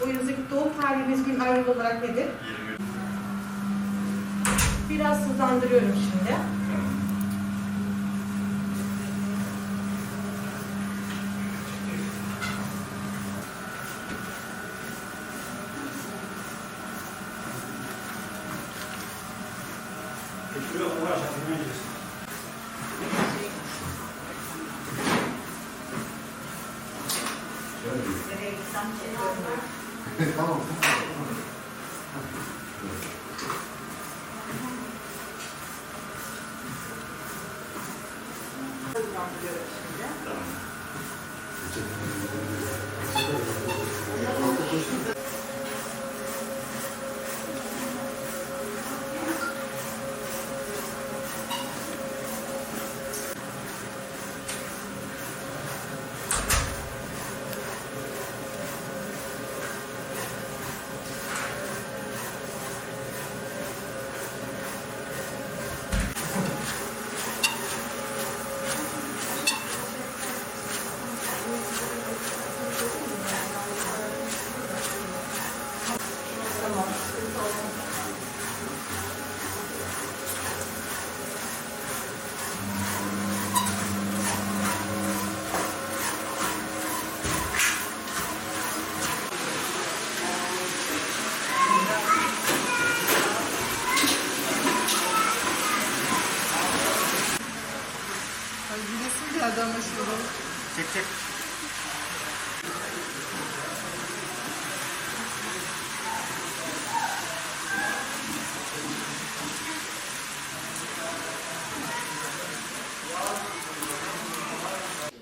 Boyunuzdaki doğum tarihiniz gün ay olarak nedir? Biraz hızlandırıyorum şimdi. Hızlandırıyorum 그래서 다음으로 끝까지 가 Ay gülesim geldi ama şurada. Çek çek.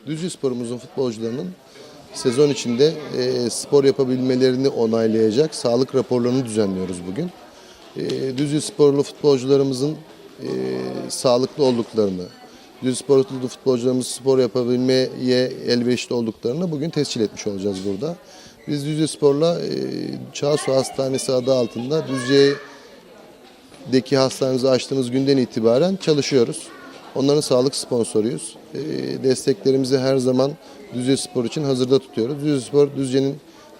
Düzce Spor'umuzun futbolcularının sezon içinde e, spor yapabilmelerini onaylayacak sağlık raporlarını düzenliyoruz bugün. E, Düzce Sporlu futbolcularımızın e, sağlıklı olduklarını, Düzce Sporlu futbolcularımız spor yapabilmeye elverişli olduklarını bugün tescil etmiş olacağız burada. Biz Düzce Spor'la e, Çağsu Hastanesi adı altında Düzce'deki hastanemizi açtığımız günden itibaren çalışıyoruz. Onların sağlık sponsoruyuz. E, desteklerimizi her zaman Düzce Spor için hazırda tutuyoruz. Düzce Spor Düzce'nin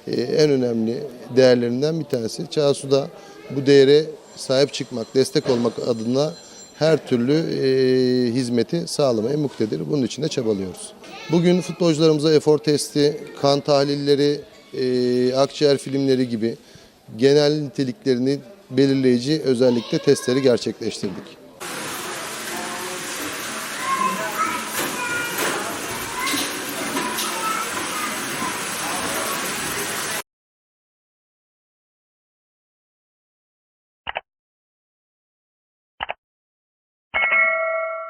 e, en önemli değerlerinden bir tanesi. Çağsu'da bu değere sahip çıkmak, destek olmak adına her türlü e, hizmeti sağlamaya muktedir. Bunun için de çabalıyoruz. Bugün futbolcularımıza efor testi, kan tahlilleri, e, akciğer filmleri gibi genel niteliklerini belirleyici özellikle testleri gerçekleştirdik.